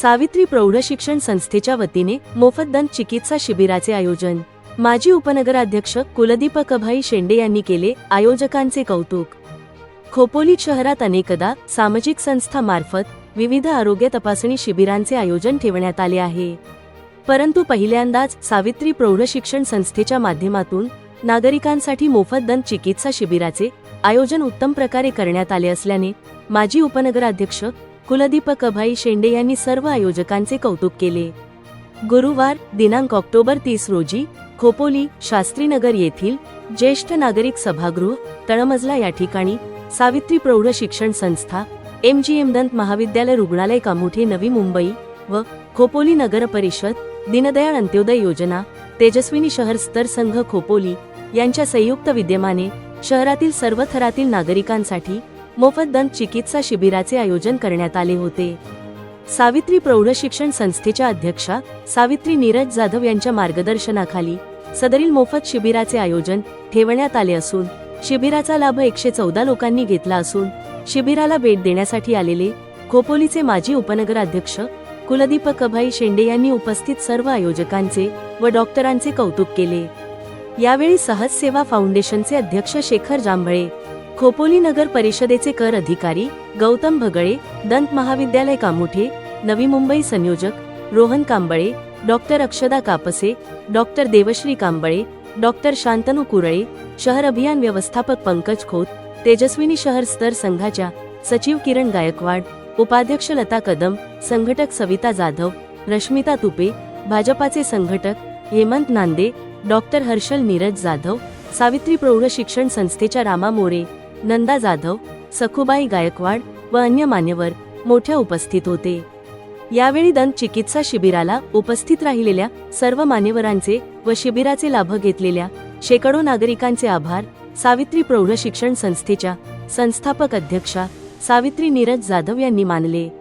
सावित्री प्रौढ शिक्षण संस्थेच्या वतीने मोफत दंत चिकित्सा शिबिराचे आयोजन. माजी उपनगराध्यक्ष कुलदीपक अभाई शेंडे यांनी केले आयोजकांचे कौतुक. खोपोली शहरात अनेकदा सामाजिक संस्था मार्फत विविध आरोग्य तपासणी शिबिरांचे आयोजन ठेवण्यात आले आहे. परंतु पहिल्यांदाच सावित्री प्रौढ शिक्षण संस्थेच्या माध्यमातून नागरिकांसाठी मोफत दंत चिकित्सा शिबिराचे आयोजन उत्तम प्रकारे करण्यात आले असल्याने माजी उपनगराध्यक्ष कुलदीपक अभाई शेंडे यांनी सर्व आयोजकांचे कौतुक केले. गुरुवार दिनांक ऑक्टोबर तीस रोजी खोपोली शास्त्रीनगर येथील ज्येष्ठ नागरिक सभागृह तळमजला या ठिकाणी सावित्री प्रौढ शिक्षण संस्था एम जी एम दंत महाविद्यालय रुग्णालय कामोठे नवी मुंबई व खोपोली नगर परिषद दीनदयाळ अंत्योदय योजना तेजस्विनी शहर स्तर संघ खोपोली यांच्या संयुक्त विद्यमाने शहरातील सर्व थरातील नागरिकांसाठी मोफत दंत चिकित्सा शिबिराचे आयोजन करण्यात आले होते. सावित्री प्रौढ शिक्षण संस्थेच्या अध्यक्षा सावित्री नीरज जाधव यांच्या मार्गदर्शनाखाली सदरील मोफत शिबिराचे आयोजन ठेवण्यात आले असून शिबिराचा लाभ एकशे चौदा लोकांनी घेतला असून शिबिराला भेट देण्यासाठी आलेले खोपोलीचे माजी उपनगराध्यक्ष कुलदीपक अभाई शेंडे यांनी उपस्थित सर्व आयोजकांचे व डॉक्टरांचे कौतुक केले. यावेळी सहज सेवा फाउंडेशनचे अध्यक्ष शेखर जांभळे खोपोली नगर परिषदेचे कर अधिकारी गौतम भगळे दंत महाविद्यालय कामोठे नवी मुंबई संयोजक Rohan Kamble doctor Akshada Kapse doctor Devshree Kamble doctor Shantanu Kurle शहर अभियान व्यवस्थापक पंकज खोत तेजस्विनी शहर स्तर संघाच्या सचिव किरण गायकवाड उपाध्यक्ष लता कदम संघटक सविता जाधव रश्मिता तुपे भाजपाचे संघटक हेमंत नांदे डॉक्टर हर्षल नीरज जाधव सावित्री प्रौढ शिक्षण संस्थेच्या रामा मोरे नंदा जाधव सखुबाई गायकवाड व अन्य मान्यवर मोठ्या उपस्थित होते. यावेळी दंत चिकित्सा शिबिराला उपस्थित राहिलेल्या सर्व मान्यवरांचे व शिबिराचे लाभ घेतलेल्या शेकडो नागरिकांचे आभार सावित्री प्रौढ शिक्षण संस्थेच्या संस्थापक अध्यक्षा सावित्री नीरज जाधव यांनी मानले.